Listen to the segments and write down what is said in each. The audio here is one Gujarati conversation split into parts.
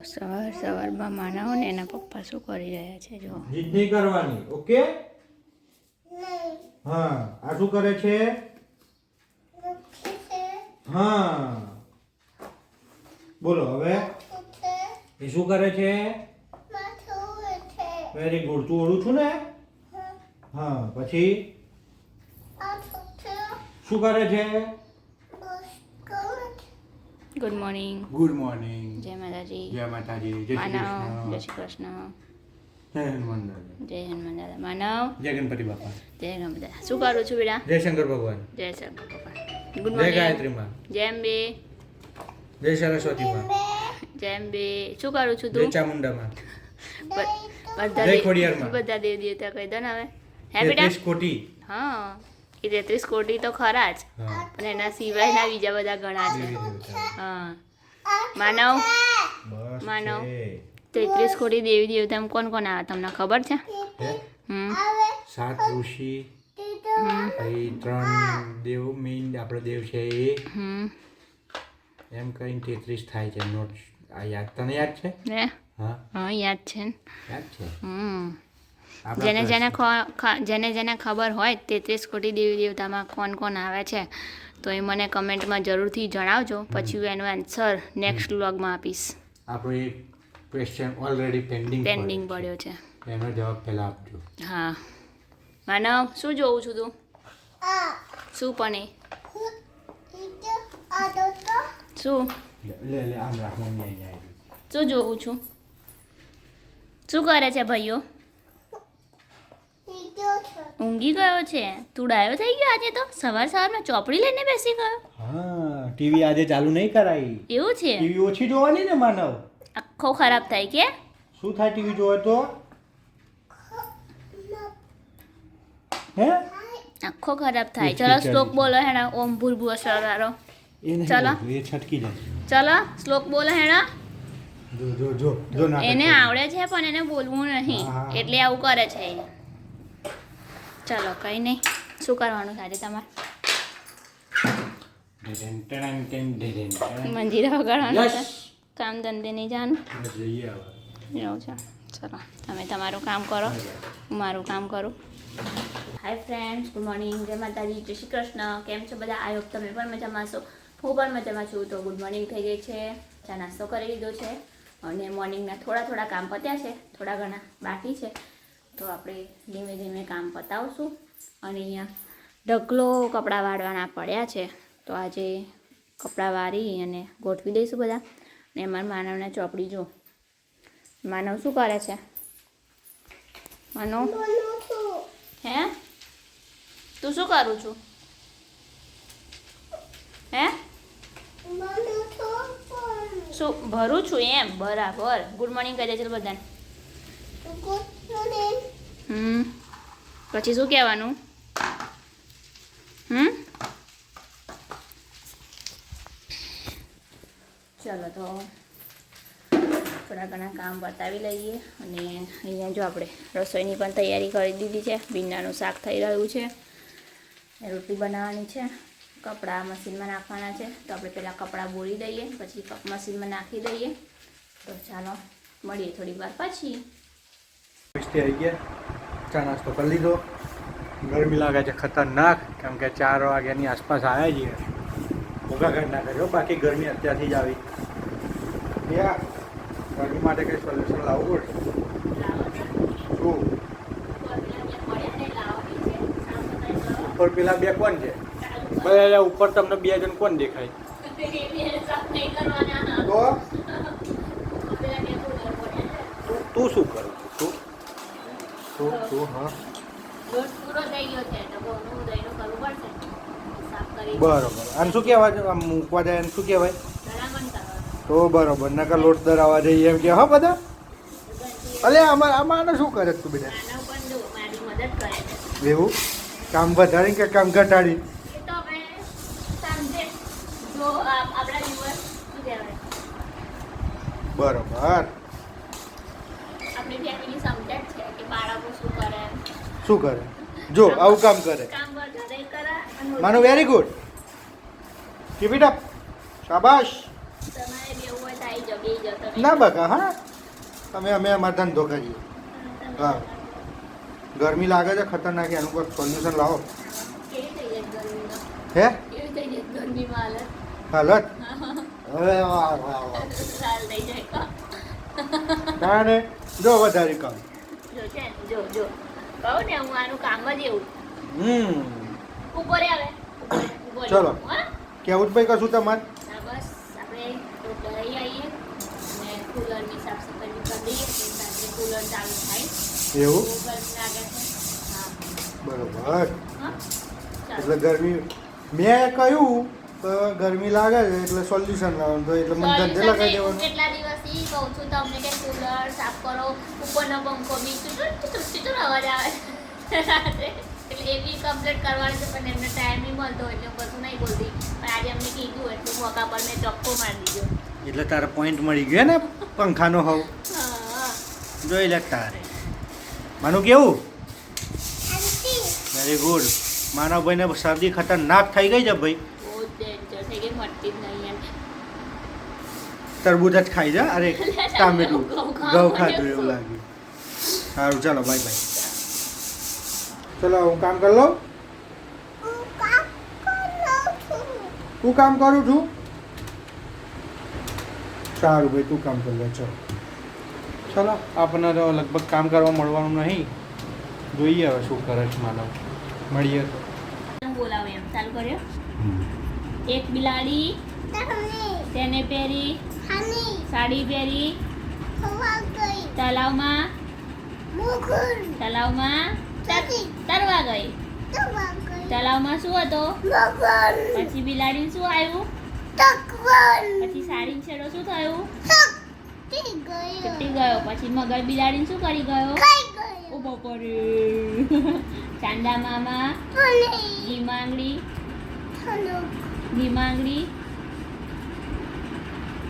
સવાર સવારમાં માનવ ને એના પપ્પા શું કરી રહ્યા છે જો જીદ નહીં કરવાની ઓકે? હા આ શું કરે છે? હા. બોલો હવે. એ શું કરે છે? વેરી ગુડ તું ઓળું છું ને? હા. પછી? શું કરે છે? ગુડ મોર્નિંગ ગુડ મોર્નિંગ જય માતાજી જય માતાજી જય શ્રી માનવ જય કૃષ્ણ શ્રી કૃષ્ણ જય હનુમાન દાદા જય હનુમાન દાદા માનવ જય ગણપતિ બાપા જય ગણપતિ દાદા શું કરું છું બેટા? જય શંકર ભગવાન જય શંકર ભગવાન ગુડ જય મોર્નિંગ ગાયત્રી માં જય અંબે જય સરસ્વતી માં જય અંબે શું કરું છું જય તું ચામુંડા માં બધા જય ખોડિયારમાં. બધા દેવ દેવતા કહી દો ને હવે હે બેટા? કોટી હા. એ તેત્રીસ કોટી તો ખરા જ. પણ એના સિવાયના બીજા બધા ઘણા છે. હા. માનવ? માનવ. તેત્રીસ કોટી દેવી દેવતા કોણ કોણ આવે? તમને ખબર છે? હમ. સાત ઋષિ પછી ત્રણ દેવ મેઇન આપણો દેવ છે એ. હમ. એમ કરીને તેત્રીસ થાય છે. નોટ આ યાદ તને યાદ છે? હા? યાદ છે યાદ છે? હમ. જેને જેને જેને જેને ખબર હોય તેત્રીસ કોટી દેવી દેવતામાં કોણ કોણ આવે છે તો એ મને કમેન્ટમાં જરૂરથી જણાવજો. પછી હું એનો આન્સર નેક્સ્ટ વ્લોગમાં આપીશ. આપણો એક ક્વેશ્ચન ઓલરેડી પેન્ડિંગ પેન્ડિંગ પડ્યો છે. એનો જવાબ પહેલાં આપજો. હા. માનવ શું જોઉં છું તું? શું પણ એ શું? લે લે આમ રાખ મમ્મી અહીંયા શું જોઉં છું? શું કરે છે ભાઈઓ? ઊંઘી ગયો છે? તું ડાયો થઈ ગયો આજે તો? સવાર સવારમાં ચોપડી લઈને બેસી ગયો. હા ટીવી આજે ચાલુ નહીં કરાઈ એવું છે? ટીવી ઓછી જોવાની ને માનવ? આખો ખરાબ થાય કે? શું થાય ટીવી જોવે તો? હે? આખો ખરાબ થાય. ચલો શ્લોક બોલો હેણા ઓમ ભૂર્ભુવ સ્વરારો એ નહીં ચાલો. એ છટકી જાય. ચલો શ્લોક બોલો હેણા. જો જો જો જો એને આવડે છે પણ એને બોલવું નહીં. એટલે આવું કરે છે એ ચલો કંઈ નહીં શું કરવાનું છે આજે તમારે? મંજીરા વગાડવાનું છે કામ ધંધે નહીં જવાનું એવું છે. ચલો તમે તમારું કામ કરો. હું મારું કામ કરું. હાય ફ્રેન્ડ્સ ગુડ મોર્નિંગ જય માતાજી. જય શ્રી કૃષ્ણ. કેમ છો બધા? હોપ તમે પણ મજામાં છો હું પણ મજામાં છું. તો ગુડ મોર્નિંગ થઈ ગઈ છે. ચા નાસ્તો કરી લીધો છે. અને મોર્નિંગના થોડા થોડા કામ પત્યા છે. થોડા ઘણા બાકી છે. તો આપણે ધીમે ધીમે કામ પતાવશું. અને અહીંયા ઢગલો કપડાં વાળવાના પડ્યા છે. તો આજે કપડાં વાળી અને ગોઠવી દઈશું બધા. ને અમારા માનવના ચોપડી જો. માનવ શું કરે છે? માનવ? હે? તું શું કરું છું? હે? શું, ભરું છું એમ? બરાબર. ગુડ મોર્નિંગ કહી છે બધાને. હમ. પછી શું કહેવાનું? હમ? ચાલો તો થોડા ઘણા કામ બતાવી લઈએ અને અહીંયા જો આપણે રસોઈની પણ તૈયારી કરી દીધી છે. ભીંડાનું શાક થઈ રહ્યું છે. રોટલી બનાવવાની છે. કપડાં મશીનમાં નાખવાના છે. તો આપણે પહેલાં કપડાં બોળી દઈએ પછી કપ મશીનમાં નાખી દઈએ. તો ચાલો મળીએ થોડી વાર પછી. આવી ગયા ચા નાસ્તો કરી લીધો. ગરમી લાગે છે ખતરનાક, કેમ કે ચાર વાગ્યાની આસપાસ આવ્યા છીએ. ભૂગા ઘર ના કર્યો બાકી ગરમી અત્યારથી જ આવી. ગરમી માટે કંઈ સોલ્યુશન લાવવું પડશે? શું? ઉપર પેલા બે કોણ છે? બધા ઉપર તમને બે જણ કોણ દેખાય? તું- તું શું કરું? તું તું હા. પૂરો થઈ ગયો છે તો બહુનું દહીંનું કરવું પડશે. બરોબર. અને શું કહેવાય? આમ મૂકવા જાય એને શું કહેવાય? તો બરોબર. નકર લોટ દરાવા જઈએ એમ કે હા બધા? અલે આમાં આમાં શું કરે તું બેટા? એવું? કામ વધારી કે કામ ઘટાડી શું બરોબર. શું કરે? જો આવું કામ કરે. માનું very good keep it up શાબાશ. ના બકા હા. તમે અમે અમારા ધંધો કરીએ. હા. ગરમી લાગે છે ખતરનાક એનું કોઈ સોલ્યુશન લાવો. હે? હાલત? હવે જો વધારે કામ. જો જો જો. કહું ને હું આનું કામ જ એવું. હમ. ઉપર આવે ચલો. હા? કેવું જ ભાઈ કશું તમારે? બસ. આપણે લઈ આવીએ અને કુલરની સાફ સફાઈ કરી દઈએ. સાથે કુલર ચાલુ થાય. એવું? બરોબર. હા? એટલે ગરમી મેં કહ્યું તો ગરમી લાગે છે એટલે સોલ્યુશન લાવવાનું. તો એટલે મને ધંધે લગાવી દેવાનું. કેટલા દિવસથી કહું છું તમને કે કુલર સાફ કરો ઉપરનો પંખો બી ચૂચુર ચૂચુર અવાજ આવે. એટલે એ બી કમ્પ્લીટ કરવાનું છે પણ એમને ટાઈમ નહીં મળતો એટલે હું બધું નહીં બોલતી. પણ આજે એમને કીધું એટલે મોકા પર મેં ચોખ્ખો મારી દીધો. એટલે તારે પોઈન્ટ મળી ગયો ને પંખાનો હવ? હા. જોઈ લે તારે. માનું કેવું? વેરી ગુડ માનવ ભાઈને શરદી ખતરનાક થઈ ગઈ છે ભાઈ બહુ જ ડેન્જર થઈ ગઈ મટતી જ નહીં એમ તરબૂચ જ ખાઈ જા અરે ટામેટું. ઘઉં ઘઉં ખાધું એવું લાગ્યું. સારું ચાલો બાય બાય ચલો હું કામ કરી લઉં? હું કામ કરું છું? સારું ભાઈ તું કામ કરી લે ચલો. ચલો આપણને તો લગભગ કામ કરવા મળવાનું નહીં. જોઈએ હવે શું કરે છે માનવ. મળીએ તો. બોલાવો એમ. ચાલુ કર્યો? એક બિલાડી તેને પહેરી સાડી પહેરી. તલાવમાં. તલાવમાં. તરવા ગઈ. તલાવમાં શું હતો? પછી બિલાડી શું આવ્યું? પછી સાડી છેડો શું થયું? તૂટી ગયો. પછી મગર બિલાડી શું કરી ગયો? ઊભો પડ્યો. ચાંદા મામા.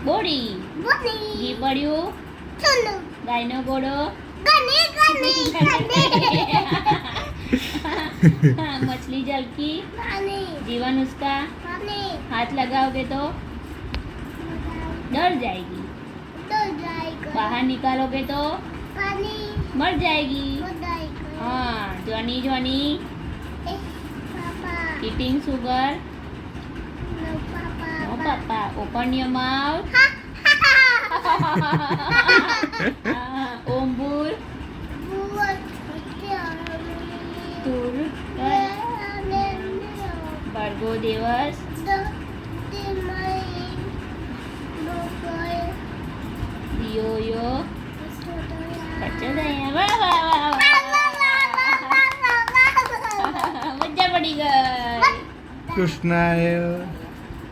बोड़ी बोड़ी ये बड़ियो। চলো গাইনো बोड़ो। गने गने गने मछली जल की। जीवन उसका। हाथ लगाओगे तो डर जाएगी। बाहर निकालोगे तो मर जाएगी। हाँ ज्वानी ज्वानी। Eating sugar papa open your mouth Ah, ombur tur Bargo Devas Dio yo Baca saya Wah wah wah wah મજા પડી ગઈ કૃષ્ણાય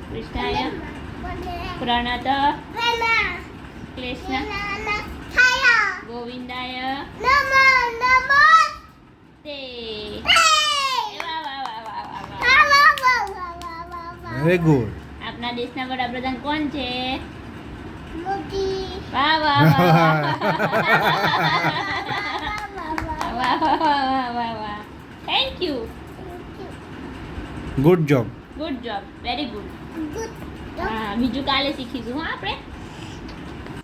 કૃષ્ણાય પ્રણત કૃષ્ણ ગોવિંદાય આપના દેશના વડાપ્રધાન કોણ છે મોદી વાહ વાહ વાહ વાહ વાહ વાહ thank you good job good job very good હા બીજું કાલે શીખીશું હા આપણે.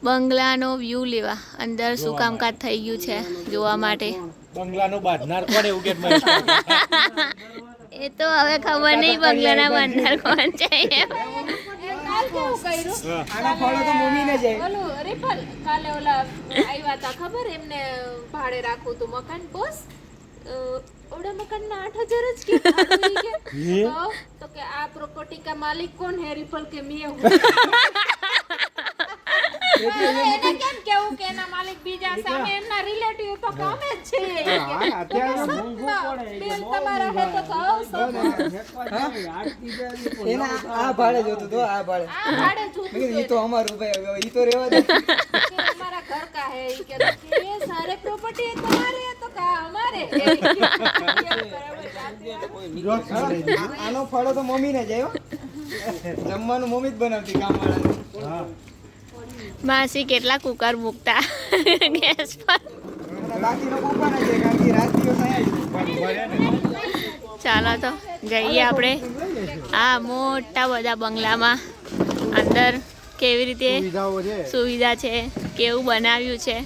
બંગલાનો વ્યૂ લેવા. અંદર શું કામકાજ થઈ ગયું છે જોવા માટે. બંગલાનો બાંધનાર કોણ એવું કે એ તો હવે ખબર નહીં બંગલાના બંદર કોણ છે એમ. આના ફળો તો મમ્મીને જાય ઓલું રિપલ કાલે ઓલા આવ્યા હતા ખબર? એમને ભાડે રાખવું હતું મકાન બોસ ઓડા મકાન ના આઠ હજાર જ કે તો કે આ પ્રોપર્ટી કા માલિક કોણ હે? રિપલ કે મે હું? એને કેમ કેવું કે એના માલિક બીજા સામે એમના રિલેટિવ તો કામે જ છે. અત્યારે મોંઘું પડે બિલ તમારો હે તો સૌ એના આ ભાડે જોતું તો આ ભાડે. આ ભાડે જોતું ઈ તો અમારું ભાઈ ઈ તો રહેવા દે. અમારા ઘર કા હે? કે સારે પ્રોપર્ટી તમારે આનો ફળો તો મમ્મી ને જાય જમવાનું મમ્મી જ બનાવતી કામ માસી કેટલા કુકર મૂકતા. ગેસ પર. ચાલો તો જઈએ આપણે. આ મોટા બધા બંગલામાં. અંદર કેવી રીતે સુવિધા છે કેવું બનાવ્યું છે.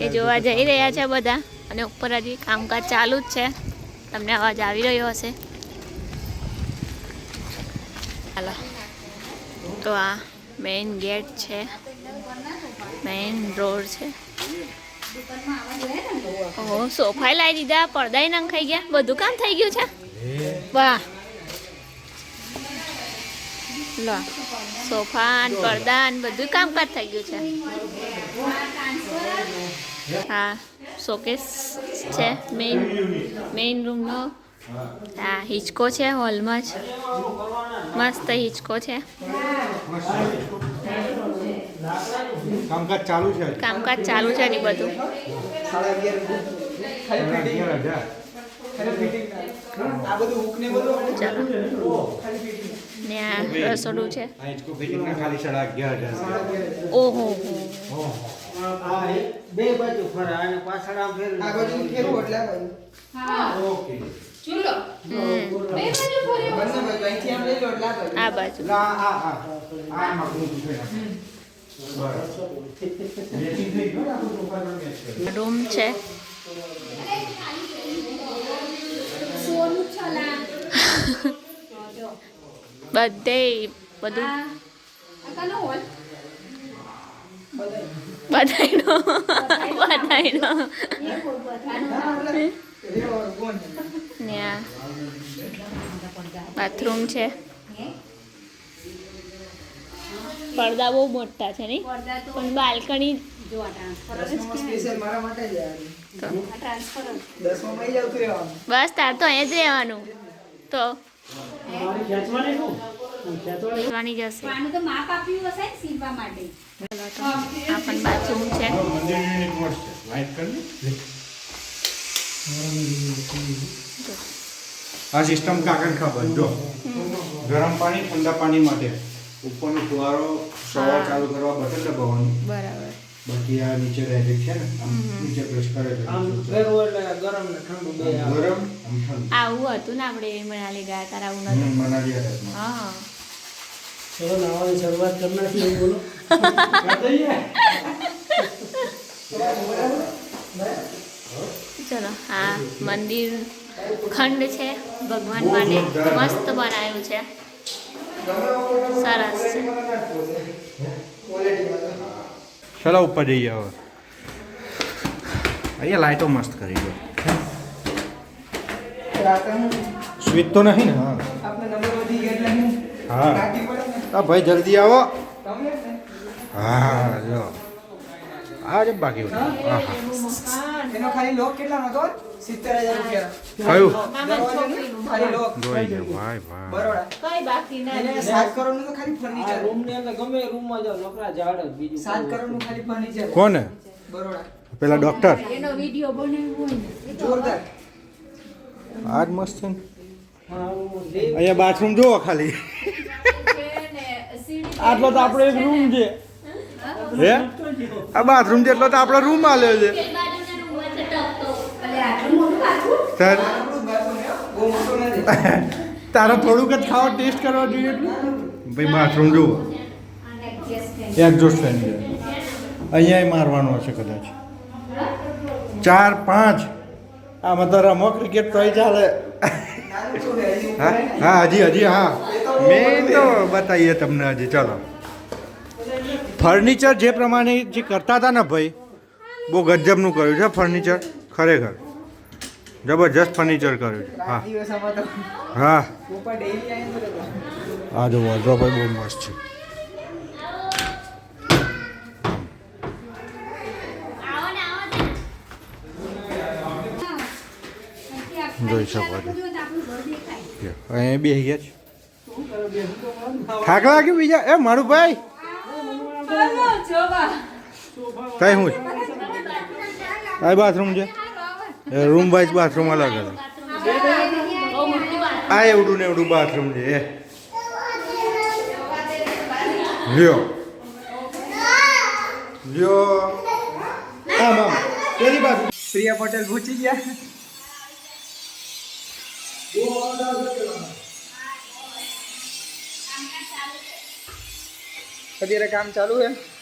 એ જોવા જઈ રહ્યા છે બધા. અને ઉપર હજી કામકાજ ચાલુ જ છે. તમને અવાજ આવી રહ્યો હશે. ચાલો તો આ મેઇન ગેટ છે. મેઇન રોડ છે. ઓહો સોફા લાવી દીધા, પડદાય નંખાઈ ગયા. બધું કામ થઈ ગયું છે? વાહ. લો, સોફા પડદા બધું કામકાજ થઈ ગયું છે. હા શોકેસ છે મેઇન મેઇન રૂમનો હા હિંચકો છે હોલમાં જ. મસ્ત હિંચકો છે. કામકાજ ચાલુ છે કામકાજ ચાલુ છે ને બધું. રસોડું છે. ઓહો. હો બે બાજુ ફરા અને પાછળ આમ ફેરવું આ બાજુ ફેરવું એટલે આ બાજુ. ઓકે. ચૂલો. બે બાજુ ફર્યો. બંને બાજુ અહીંથી આમ લઈ લો એટલે આ બાજુ. આ બાજુ. એટલે આ આ આમાં ને કરે રૂમ છે. બધે બધું. બધાયનો. બધાયનો. બાથરૂમ છે. પડદા બહુ મોટા છે નહીં? પણ બાલ્કની બસ તાર તો અહીંયા જ રહેવાનું. તો ખેંચવાની જશે તો માપ આપ્યું હશે સીવવા માટે. આ સિસ્ટમ કાકર ખબર જો ગરમ પાણી ઠંડા પાણી માટે ઉપરનો ફુવારો સવાર ચાલુ કરવા બટન દબાવવાનું. બરાબર. બાકી આ નીચે ડાયરેક્ટ છે ને? આમ નીચે પ્રેસ કરે છે. આમ ગરમ ને ઠંડુ બે ગરમ આવું હતું ને આપણે મનાલી ગયા તારા આવું નતું. મનાલી આ હા. ચલો નાવાની શરૂઆત કરી નાખી બોલો. ચલો આ મંદિર ખંડ છે, ભગવાન માટે મસ્ત બનાવ્યું છે. સરસ છે. ચલો, ઉપર જઈએ હવે. અહીંયા લાઈટો મસ્ત કરી દો સ્વીટ તો નહીં ને? હા. હું. ભાઈ, જલ્દી આવો. હા, જો. આ જ બાકી હા હા એનો ખાલી લોક કેટલાનો હતો? સિત્તેર હજાર રૂપિયા કયું? ખાલી લોક. જોઈ ગયો ભાઈ ભાઈ બરોડા. કઈ બાકી એને સાત કરોડનું તો ખાલી આ ફર્નિચર રૂમની અંદર ગમે રૂમમાં જાઓ નકરા ઝાડ જ બીજું સાત કરોડનું ખાલી ફર્નિચર કોને? બરોડા. પેલા ડોક્ટર એનો વીડિયો બનાવ્યો હોય જોરદાર. આ મસ્ત છે અહીંયા બાથરૂમ જુઓ ખાલી. આટલો તો આપણો એક રૂમ છે. હે આ બાથરૂમ જેટલો તો આપણો રૂમ આલ્યો છે. તાર- આપણું જ બાથરૂમ છે, હો. બહુ મોટો નથી. તારે થોડુંક જ ખાવા ટેસ્ટ કરવા જોઈએ ભાઈ બાથરૂમ જુઓ. એક્ઝોસ્ટ ફેન છે. અહીંયા મારવાનો હશે કદાચ. ચાર પાંચ. આમાં તો રમો ક્રિકેટ તોય ચાલે. હા હજી હજી હા. મેં તો બતાવીએ તમને હજી ચલો. ફર્નિચર જે પ્રમાણે જે કરતા હતા ને ભાઈ, બહુ ગજબનું કર્યું છે ફર્નિચર, ખરેખર. જબરજસ્ત ફર્નિચર કર્યું છે. હા. હા. હા જો જો વોર્ડ્રોબ બહુ મસ્ત છે. જોઈ શકો છો. અહીંયા બે ગયા છે. થાક લાગ્યું બીજા? એ મારું ભાઈ? કઈ હું આ બાથરૂમ છે? રૂમ વાઇઝ બાથરૂમ અલગ અલગ આ એવડું ને એવડું બાથરૂમ છે, એ. લ્યો. લ્યો. આમ આમ. પેલી બાજુ. પ્રિયા પટેલ પહોંચી ગયા. અત્યારે કામ ચાલુ છે.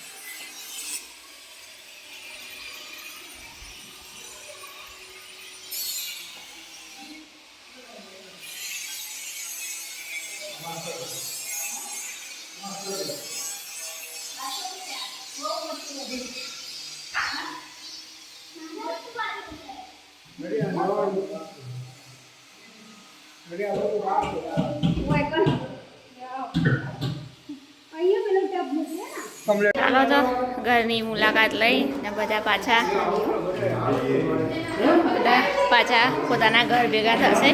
ચાલો તો ઘરની મુલાકાત લઈ ને બધા પાછા બધા પાછા પોતાના ઘર ભેગા થશે.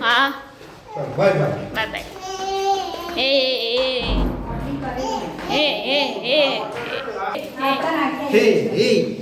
હા. એ એ એ એ. એ